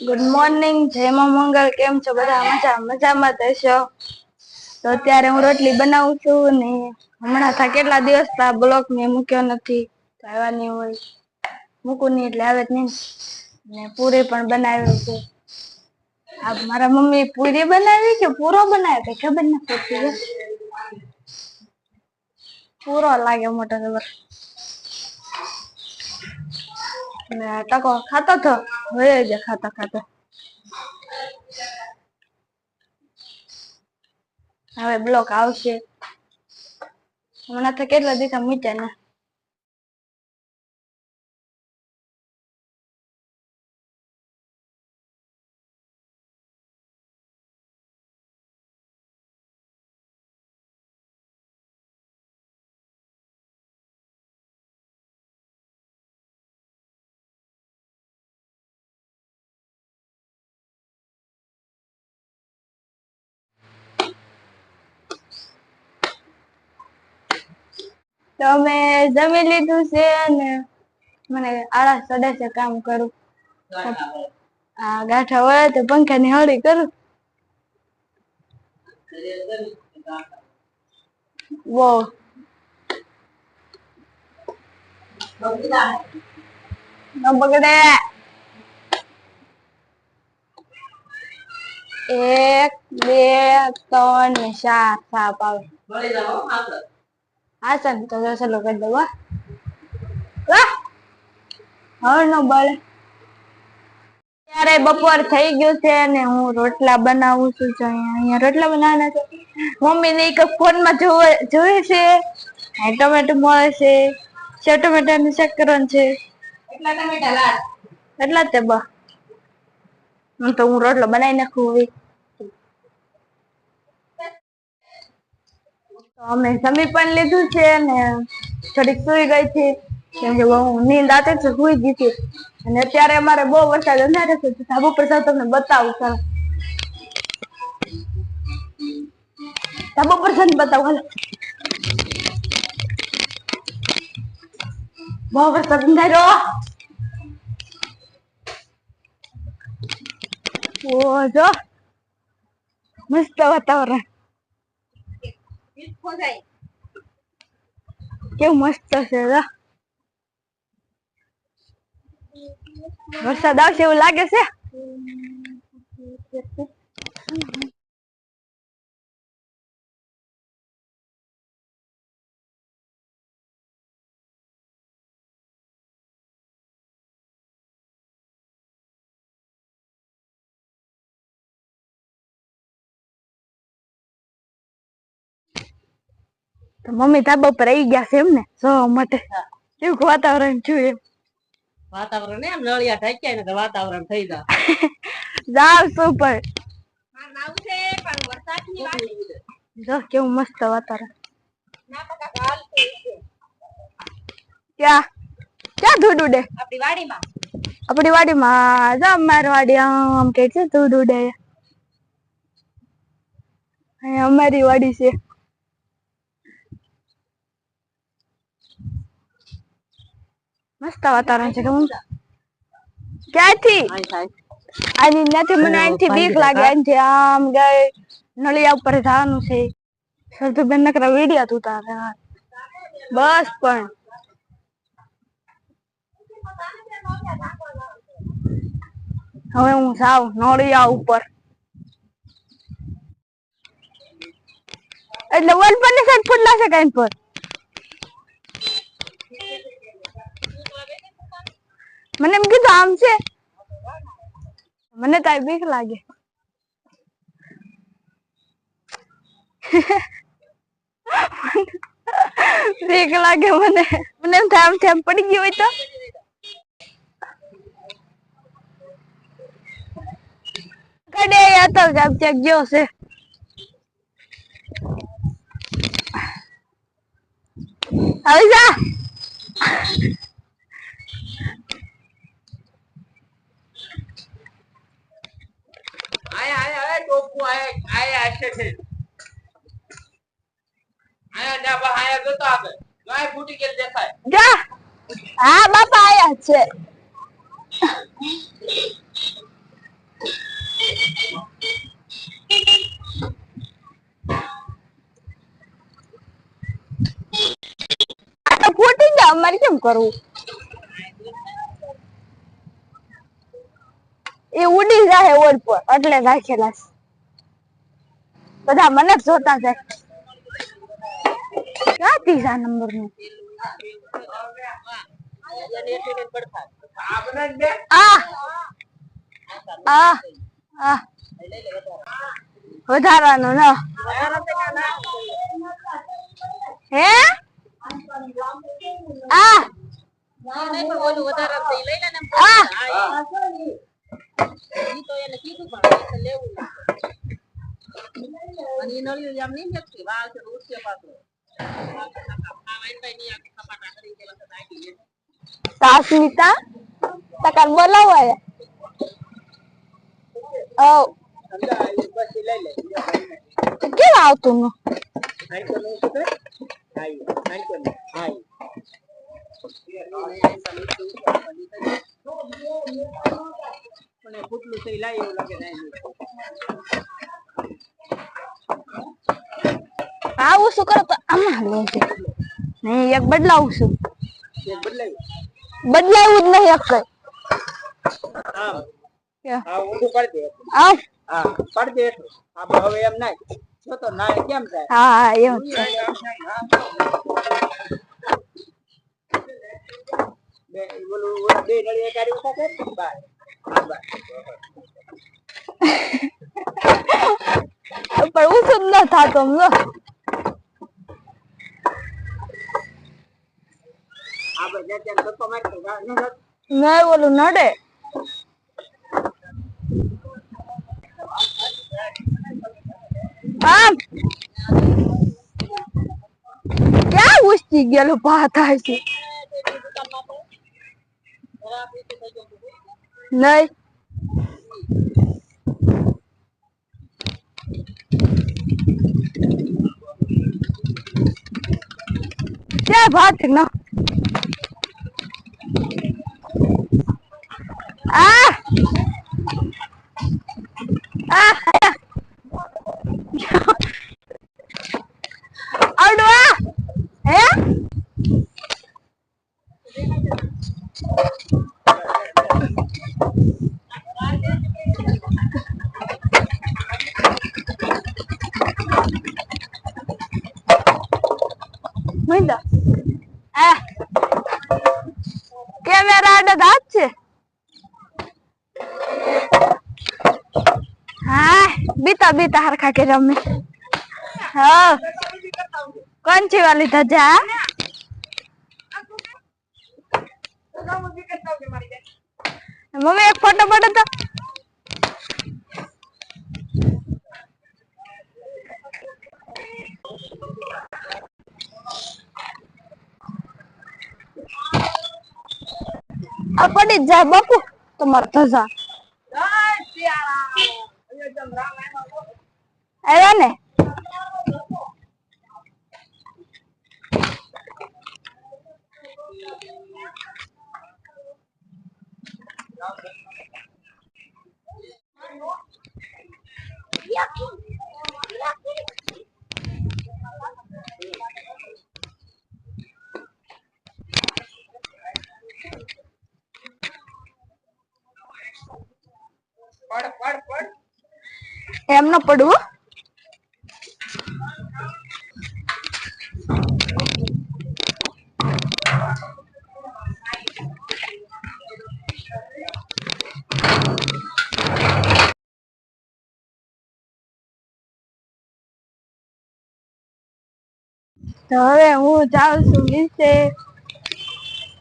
Good morning જય માં મંગળ કેમ છો? બધા મજા, મજામાં હશો? તો અત્યારે હું રોટલી બનાવું છું ને હમણાં થા કેટલા દિવસ થા બ્લોક મેં મૂક્યો નથી આવવાની હોય. મૂકું નહીં એટલે આવે જ નહીં. ને પૂરી પણ બનાવી છે. આ મારા મમ્મી પૂરી બનાવી કે પૂરો બનાવ્યો કે ખબર નથી પડતી પૂરો લાગે મોટો જબર ને ટકો ખાતો તો? હોય જ ખાતા ખાતા. હવે બ્લોક આવશે. હમણાં તો કેટલા દિવસ મૂક્યા ને તો અમે જમી લીધું છે અને મને આળસ ચડે છે કામ કરું. આ ગાંઠા હોય તો પંખા ની હળી કરું. વો ન બગડે. એક, બે, ત્રણ ચાર, સાપ આવે. તો જો ચાલો કરી દઉં હા. વાહ! હવે નો બળે. ત્યારે બપોર થઈ ગયું છે અને હું રોટલા બનાવું છું જો અહીંયા રોટલા બનાવવાના છે. મમ્મી ને એક ફોનમાં જોવે છે. આ ટમેટો મળે છે. છે ટમેટા નું શાક કરવાનું છે એટલા જ તે બા હું તો હું રોટલો બનાવી નાખું હવે. અમે જમી પણ લીધું છે ને થોડીક સુઈ ગઈ છે. કેમ કે બહુ નીંદ આતે છે સુઈ ગઈ છે અને અત્યારે અમારે બહુ વરસાદ અંધારે છે ધાબુ પર જાઉં તમને બતાવું સર ધાબુ પર જઈને બતાવું, હાલો. બહુ વરસાદ અંધાર્યો ઓ જો. મસ્ત વાતાવરણ. કેવું મસ્ત છે. વરસાદ આવશે એવું લાગે છે તો મમ્મી તા પર આવી ગયા છે એમ ને જોવા માટે. કેવું વાતાવરણ છું એમ. વાતાવરણ એમ નળિયા ઢાંક્યા ને તો વાતાવરણ થઈ જાય. જાવ સુપર જો કેવું મસ્ત વાતાવરણ. ક્યાં? ક્યાં ધૂડ ઉડે આપણી વાડીમાં. આપણી વાડીમાં જા અમારી વાડી આમ કે છે ધૂડ ઉડે અહીંયા અમારી વાડી છે. મસ્ત વાતાવરણ છે કેવું ક્યાંથી? આની નથી મને અહીંથી બીક લાગે અહીંથી આમ ગઈ નળિયા ઉપર જવાનું છે. સરધુબેન નકરા વિડિયા તું તારે બસ પણ. હવે હું જાઉં નળિયા ઉપર. એટલે વલ પરની સાઈડ કઈ પર મને એમ કીધું આમ છે. મને તો બીક લાગે. બીક લાગે મને. મને એમ થાય, આમ આમ પડી ગયું હોય તો. કડે હતો તો આમ ક્યાંક ગયો છે. આવી જા આય આય આય ટોપકું આય આય છે આય બા, આય તો તો ફૂટી ગયેલ દેખાય. હા, બાપા આયા છે. ફૂટી જા અમારે કેમ કરવું? એ ઉડી જાય ઓર પર એટલે રાખેલા છે. બધા મને જ જોતા જાય. ક્યાં ત્રીજા નંબરનું? આપણે જ બે આ. આ આ વધારાનું ના હે આ આ તાસ્મિતા તકર બોલાવાય ઓ પછી લઈ લે કેમ આવતું નું નાનકો નું શું છે હાઈ નાનકો નું? હાઈ મને ફૂટલું થઈ લાવી એવું લાગે આવું શું કરો તો આમાં નહીં એક બદલાવું છું. બદલાવું જ નહીં એક કઈ હા. ઊંધું કરી દે આમ હા. કરી દે આપણે હવે એમ નાય. જો તો નાય કેમ થાય? હા હા એવું બે ઓલું બે નળી એક કરે બાર. પણ શું ન થાતો ન નહીં ઓલું નડે આમ ક્યાં ઉસતી ગયેલું ભા થાય છે નહીં ક્યાં ભાત ના આ આ આવડવા હે Manda. Ah. કેમેરા આડે હાથ છે હા બીતા બીતા હરખા કે રમે. હા. કોણ છે વાલી ધજા મમ્મી, એક ફોટો પડો તો. પડી જાય બાપુ. તમારા ધજા. આવ્યા ને? પડ પડ પડ એમ ન પડવું? તો હવે હું જાઉં છું નીચે.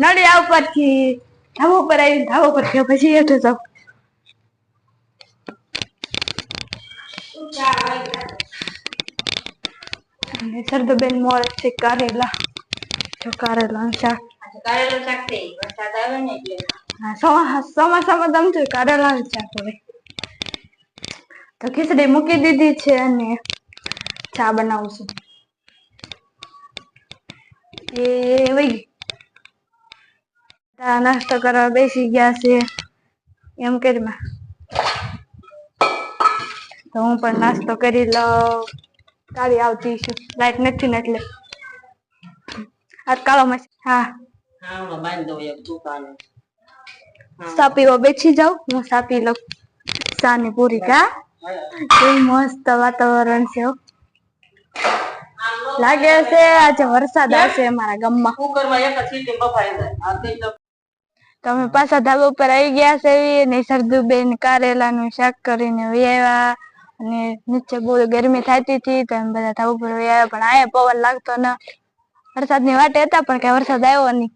નડિયા ઉપરથી ધાબો ઉપર આવી ધાબા ઉપર પછી હેઠું જાઉં. અને સરદબેન મોળે છે કારેલા. જો કારેલા શાક. કારેલું શાક છે વરસાદ આવે ને એટલે. હા ચોમાસામાં તમ તો કારેલા શાક તો ખીચડી મૂકી દીધી છે અને ચા બનાવું છું. એ નાસ્તો કરવા બેસી ગયા છે એમ કરીમાં. તો હું પણ નાસ્તો કરી લઉં કાળી આવતી છું લાઈટ નથી ને એટલે. આ કાળો મસ હા. સાપીઓ બેસી જાઉં હું સાપી લઉં. સાની પૂરી કા? મસ્ત વાતાવરણ છે. લાગે છે આજે વરસાદ આવશે મારા ગામમાં. કુકરમાં એક જ સીટી બફાઈ જાય. આ તે તો તો અમે પાછા ધાબા ઉપર આવી ગયા છે ને સરદુબેન કારેલાનું શાક કરીને વ્યાવ્યા અને નીચે બહુ ગરમી થતી હતી તો અમે બધા ધાબા ઉપર વ્યાવ્યા પણ આયા પવન લાગતો ન. વરસાદની વાટે હતા પણ કઈ વરસાદ આવ્યો નહીં.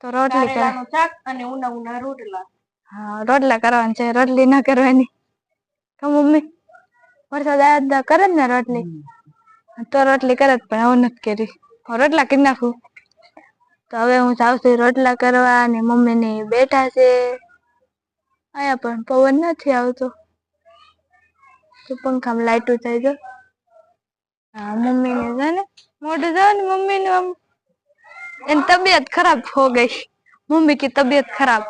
તો રોટલી શાક અને ઉના ઉના રોટલા. હા રોટલા કરવાના છે રોટલી ના કરવાની. મમ્મી? વરસાદ આવ્યા તો કરે જ ને રોટલી તો રોટલી કરે જ પણ હવે નથી કરી હવે રોટલા કરી નાખું તો હવે હું જાઉં છું રોટલા કરવા અને મમ્મી ને બેઠા છે આયા પણ પવન નથી આવતો તો પંખામાં લાઈટો થઈ જો હા મમ્મી ને છે ને મોઢું જાવ ને મમ્મી નું આમ એની તબિયત खराब हो गई मम्मी की तबीयत खराब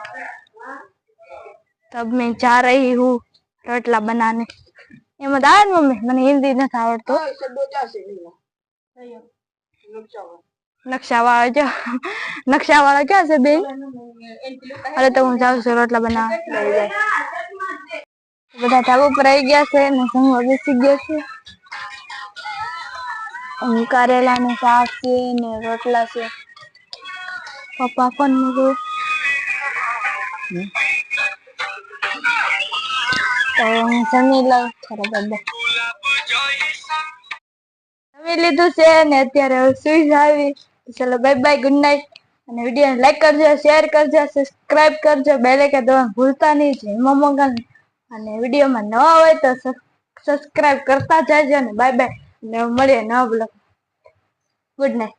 तब मैं जा रही हूँ रोटला बनाने એમાં દાળ મમ્મી મને હિન્દી નથી આવડતું નકશાવાળા જો નકશાવાળા ક્યાં છે બેન અરે તો હું જાઉં છું રોટલા બનાવવા બધા ઢાબા પર આવી ગયા છે ને જમવા બેસી ગયા છે કારેલા ને શાક છે ને રોટલા છે પપ્પા પણ મૂકું જમી લઉં બાબા. જમી લીધું છે ને અત્યારે સુઈ જાવી ચલો બાય બાય ગુડ નાઇટ અને વીડિયો લાઈક કરજો શેર કરજો સબસ્ક્રાઇબ કરજો. બેલ આઇકન દબાવવાનું ભૂલતા નહીં જય મોમોગન અને વિડીયોમાં નવા હોય તો સબસ્ક્રાઇબ કરતા જજો અને બાય બાય અને મળીએ નવા બ્લોગ ગુડ નાઇટ